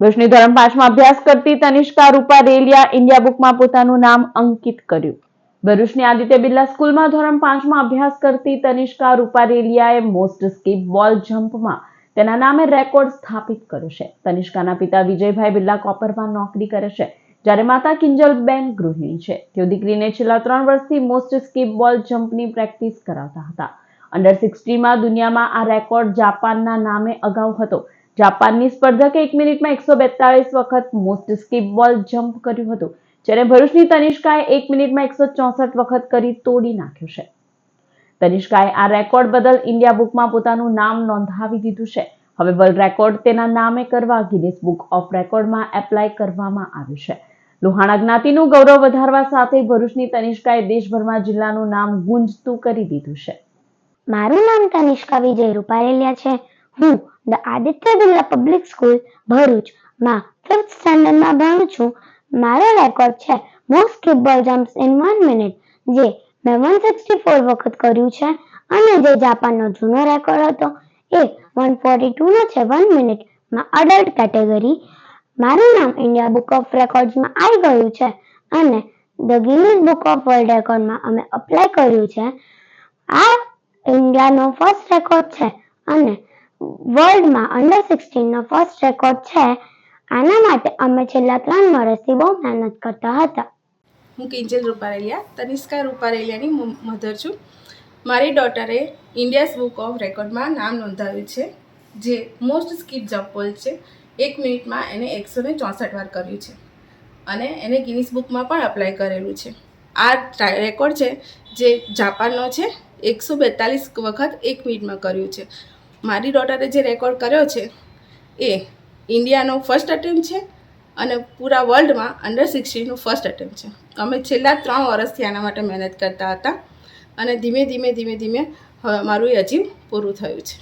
દસમી ધોરણ પાંચમાં અભ્યાસ કરતી તનિષ્કા રૂપા રેલિયા ઇન્ડિયા બુકમાં પોતાનું નામ અંકિત કર્યું. ભરૂચની આદિત્ય બિરલા સ્કૂલમાં ધોરણ પાંચમાં અભ્યાસ કરતી તનિષ્કા રૂપા રેલિયાએ મોસ્ટ સ્કીપ બોલ જમ્પમાં તેના નામે રેકોર્ડ સ્થાપિત કર્યો છે. તનિષ્કાના પિતા વિજયભાઈ બિરલા કોપરમાં નોકરી કરે છે, જ્યારે માતા કિંજલબેન ગૃહિણી છે. તેઓ દીકરીને છેલ્લા ત્રણ વર્ષથી મોસ્ટ સ્કીપ બોલ જમ્પની પ્રેક્ટિસ કરાવતા હતા. અંડર સિક્સટીમાં દુનિયામાં આ રેકોર્ડ જાપાનના નામે અગાઉ હતો. જાપાનની સ્પર્ધકે એક મિનિટમાં એકસો બેતાળીસ વખત મોસ્ટ સ્કીપ બોલ જમ્પ કર્યું હતું જ્યારે ભરૂચની તનિષ્કાએ એક મિનિટમાં એકસો ચોસઠ વખત કરી તોડી નાખ્યું છે. તનિષ્કાએ આ રેકોર્ડ બદલ ઇન્ડિયા બુકમાં પોતાનું નામ નોંધાવી દીધું છે. હવે વર્લ્ડ રેકોર્ડ તેના નામે કરવા ગિનિસ બુક ઓફ રેકોર્ડમાં એપ્લાય કરવામાં આવ્યું છે. લોહાણા જ્ઞાતિનું ગૌરવ વધારવા સાથે ભરૂચની તનિષ્કાએ દેશભરમાં જિલ્લાનું નામ ગુંજતું કરી દીધું છે. મારું નામ તનિષ્કા વિજય રૂપારેલિયા છે. હું the Aditya Birla public school ભરૂચમાં ફિફ્થ સ્ટાન્ડર્ડમાં ભણું છું. મારો રેકોર્ડ છે most triple jumps in one minute જે મેં વન સિક્સટી ફોર વખત કર્યું છે અને જે જાપાનનો જૂનો રેકોર્ડ હતો. એ વન ફોર્ટી ટુનો છે વન મિનિટમાં અડલ્ટ કેટેગરી મારું નામ ઇન્ડિયા બુક ઓફ રેકોર્ડ્સમાં આવી ગયું છે અને the Guinness book of world રેકોર્ડમાં અમે અપ્લાય કર્યું છે. આ ઇન્ડિયાનો ફર્સ્ટ રેકોર્ડ છે અને વર્લ્ડમાં અંડર સિક્સટીનનો ફર્સ્ટ રેકોર્ડ છે. આના માટે અમે છેલ્લા ત્રણ વર્ષથી બહુ મહેનત કરતા હતા. હું કિંજલ રૂપારેલિયા, તનિષ્કા રૂપારેલિયાની મધર છું. મારી ડોટરે ઇન્ડિયાઝ બુક ઓફ રેકોર્ડમાં નામ નોંધાવ્યું છે, જે મોસ્ટ સ્કીપ જમ્પ છે. એક મિનિટમાં એને એકસો ને ચોસઠ વાર કર્યું છે. અને એને ગિનિસ બુકમાં પણ અપ્લાય કરેલું છે. આ રેકોર્ડ છે, જે જાપાનનો છે, એકસો બેતાલીસ વખત એક મિનિટમાં કર્યું છે. મારી ડોટરે જે રેકોર્ડ કર્યો છે, એ ઇન્ડિયાનો ફર્સ્ટ અટેમ્પ છે અને પૂરા વર્લ્ડમાં અંડર સિક્સટીનું ફર્સ્ટ અટેમ્પ છે. અમે છેલ્લા ત્રણ વર્ષથી આના માટે મહેનત કરતા હતા અને ધીમે ધીમે ધીમે ધીમે હવે મારું એ અચીવ પૂરું થયું છે.